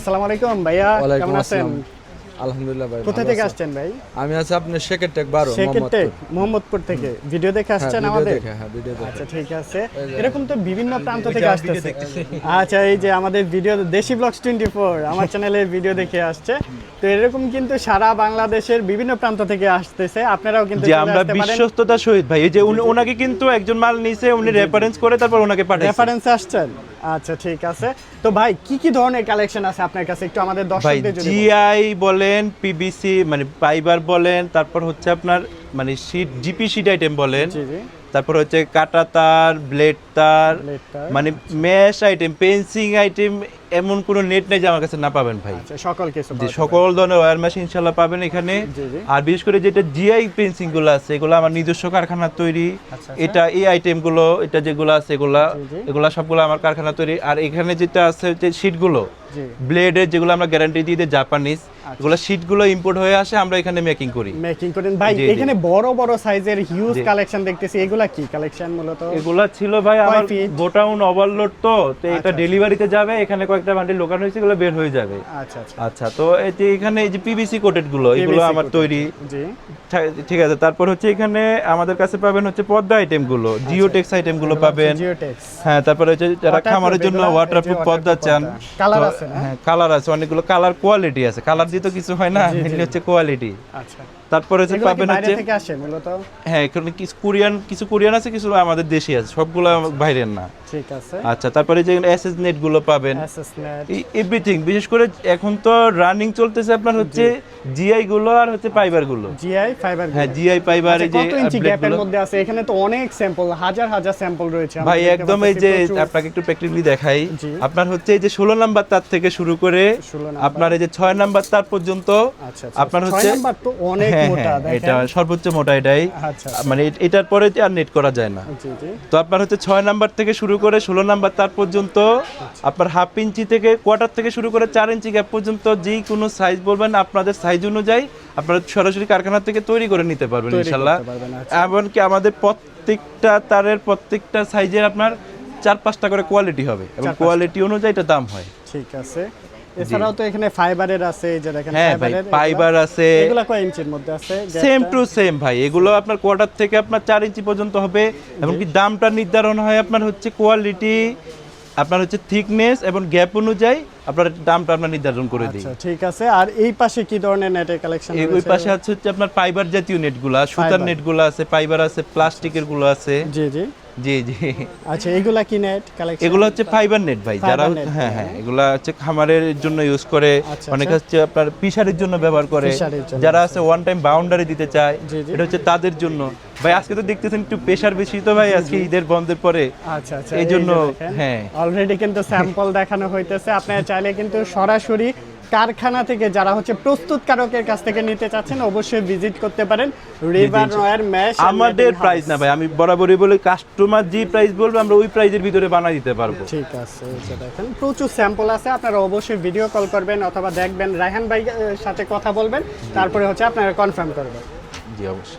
আসসালামু আলাইকুম ভাইয়া কেমন আছেন? আলহামদুলিল্লাহ ভাই কোথা থেকে আসছেন ভাই? আমি আছি আপনার শেখের টেক মোহাম্মদপুর। থেকে। ভিডিও দেখে হ্যাঁ আসছেন আমাদের? হ্যাঁ ভিডিও দেখে। আচ্ছা ঠিক আছে। এরকম তো বিভিন্ন প্রান্ত থেকে আসতেছে। আচ্ছা এই যে আমাদের ভিডিও দেশি ব্লগস টোয়েন্টি ফোর আমার চ্যানেলের ভিডিও দেখে আসছে। তো এরকম কিন্তু সারা বাংলাদেশের বিভিন্ন প্রান্ত থেকে আসতেছে। আপনারাও কিন্তু যে আমরা পারেন। সহিত ভাই। এই যে উনি- ওনাকে কিন্তু একজন মাল নিছে উনি রেফারেন্স করে তারপর ওনাকে পাঠাইছে। রেফারেন্সে আসছেন? আচ্ছা ঠিক আছে তো ভাই কি কি ধরনের কালেকশন আছে আপনার কাছে একটু আমাদের দর্শকদের বলেন। জিআই বলেন পিবিসি মানে ফাইবার বলেন তারপর হচ্ছে আপনার মানে শীট জিপি শীট আইটেম বলেন জি জি তারপর হচ্ছে কাটা তার ব্লেড তার তার। মানে মেশ আইটেম পেন্সিং আইটেম এমন কোনো নেট নেই যে আমার কাছে না পাবেন ভাই আচ্ছা সকল যাবে। সকল ধরনের ওয়্যার মেশিন ইনশাল্লাহ পাবেন এখানে জি, জি। আর বিশেষ করে যেটা জিআই পেন্সিংগুলো আছে এগুলো আমার নিজস্ব কারখানার তৈরি আচ্ছা, এটা এই আইটেমগুলো এটা যেগুলো আছে এগুলা জি, জি। এগুলা সবগুলো আমার কারখানা তৈরি আর এখানে যেটা আছে যে শীটগুলো ব্লেডের যেগুলো আমরা গ্যারান্টি দিয়ে দিই জাপানিজ আচ্ছা। এগুলো শীটগুলো ইম্পোর্ট হয়ে আসে আমরা এখানে মেকিং করি মেকিং করেন ভাই জি, জি। এখানে বড় বড় সাইজের হিউজ কালেকশন দেখতেছি এগুলা কি কালেকশন মূলত এগুলা ছিল ভাই আমার? গোটাউন ওভারলোড তো তো এটা আচ্ছা। ডেলিভারিতে যাবে এখানে কয়েকটা বান্ডিল লোকান হয়েছে এগুলো বের হয়ে যাবে। আচ্ছা আচ্ছা। আচ্ছা তো এই যে এখানে এই যে পিভিসি কোটেডগুলো এগুলো আমার তৈরি। জি। ঠিক আছে তারপর হচ্ছে এখানে আমাদের কাছে পাবেন হচ্ছে পর্দা আইটেমগুলো আচ্ছা, জিওটেক্স আইটেমগুলো পাবেন। জিওটেক্স হ্যাঁ তারপরে হচ্ছে যারা খামারের জন্য ওয়াটারপ্রুফ পর্দা চান তো, আছে হ্যাঁ কালার আছে অনেকগুলো কালার কোয়ালিটি আছে কালার দিয়ে তো কিছু হয় না। হচ্ছে কোয়ালিটি আচ্ছা। তারপরে কি পাবেন হচ্ছে থেকে আসে মূলত? হ্যাঁ এখানে কিছু কোরিয়ান কিছু কোরিয়ান আছে কিছু আমাদের দেশি আছে সবগুলো বাইরের না। ঠিক আছে। আচ্ছা তারপরে যে এসএস নেটগুলো পাবেন। অ্যাসেসমেন্ট এভরিথিং বিশেষ করে এখন তো রানিং চলতেছে আপনার হচ্ছে জিআই গুলো আর হচ্ছে ফাইবারগুলো। জিআই ফাইবার হ্যাঁ জিআই ফাইবার এই যে কত ইঞ্চি গ্যাপের মধ্যে আছে? এখানে তো অনেক স্যাম্পল হাজার হাজার স্যাম্পল রয়েছে। ভাই একদম এই যে আপনাকে একটু প্র্যাকটিক্যালি দেখাই। আপনার হচ্ছে এই যে ষোলো নাম্বার তার থেকে শুরু করে আপনার এই যে ছয় নাম্বার তার পর্যন্ত আচ্ছা। আপনার ছয় হচ্ছে নাম্বার তো অনেক এটা দেখেন। সর্বোচ্চ মোটা এটাই। আচ্ছা মানে এটার পরে আর নেট করা যায় না। তো আপনার হচ্ছে ছয় নাম্বার থেকে শুরু করে ষোলো নাম্বার তার পর্যন্ত আপনার হাফ ইঞ্চি থেকে কোয়ার্টার থেকে শুরু করে চার ইঞ্চি গ্যাপ পর্যন্ত যেই কোনো সাইজ বলবেন আপনাদের সাইজ অনুযায়ী আপনারা সরাসরি কারখানা থেকে তৈরি করে নিতে পারবেন ইনশাল্লাহ আচ্ছা। এমনকি আমাদের প্রত্যেকটা তারের প্রত্যেকটা সাইজের আপনার চার পাঁচটা করে কোয়ালিটি হবে এবং কোয়ালিটি অনুযায়ী এটা দাম হয়। ঠিক আছে। এছাড়াও তো এখানে ফাইবারের আছে এই যে দেখেন হ্যাঁ ভাই ফাইবার আছে। এগুলা কয় ইঞ্চির মধ্যে আছে? সেম টু সেম ভাই এগুলো আপনার কোয়ার্টার থেকে আপনার চার ইঞ্চি পর্যন্ত হবে এমনকি দামটা নির্ধারণ হয় আপনার হচ্ছে কোয়ালিটি আপনার হচ্ছে থিকনেস এবং গ্যাপ অনুযায়ী আপনার দামটা আমরা নির্ধারণ করে দিই। আচ্ছা ঠিক আছে। আর এই পাশে কি ধরনের নেটের কালেকশন এই ওই পাশে আছে হচ্ছে আপনার ফাইবার জাতীয় নেটগুলা সুতার। নেটগুলো আছে ফাইবার আছে প্লাস্টিকেরগুলো আছে। জি জি। জি জি। আচ্ছা এগুলা কি নেট কালেকশন এগুলো হচ্ছে ফাইবার নেট ভাই যারা হ্যাঁ হ্যাঁ। এগুলা হচ্ছে খামারের জন্য ইউজ করে আচ্ছা, অনেকে হচ্ছে আপনার ফিশারির জন্য ব্যবহার করে। যারা আছে ওয়ান টাইম বাউন্ডারি দিতে চায়। এটা হচ্ছে তাদের জন্য। ভাই আজকে তো দেখতেছেন একটু প্রেশার বেশি তো ভাই আজকে ঈদের বন্ধের পরে। আচ্ছা আচ্ছা এই জন্য, হ্যাঁ। অলরেডি কিন্তু স্যাম্পল দেখানো হইতেছে। আপনারা চাইলে কিন্তু সরাসরি কারখানা থেকে যারা হচ্ছে প্রস্তুতকারকের কাছ থেকে নিতে চাচ্ছেন অবশ্যই ভিজিট করতে পারেন। রিভার রয়্যার ম্যাশ আমাদের প্রাইস না ভাই আমি বরাবরই বলি কাস্টমার যে প্রাইস বলবে আমরা ওই প্রাইজের ভিতরে বানিয়ে দিতে পারব। ঠিক আছে দেখেন প্রচুর স্যাম্পল আছে আপনারা অবশ্যই ভিডিও কল করবেন অথবা দেখবেন রায়হান ভাই সাথে কথা বলবেন তারপরে হচ্ছে আপনারা কনফার্ম করবেন। জি অবশ্যই।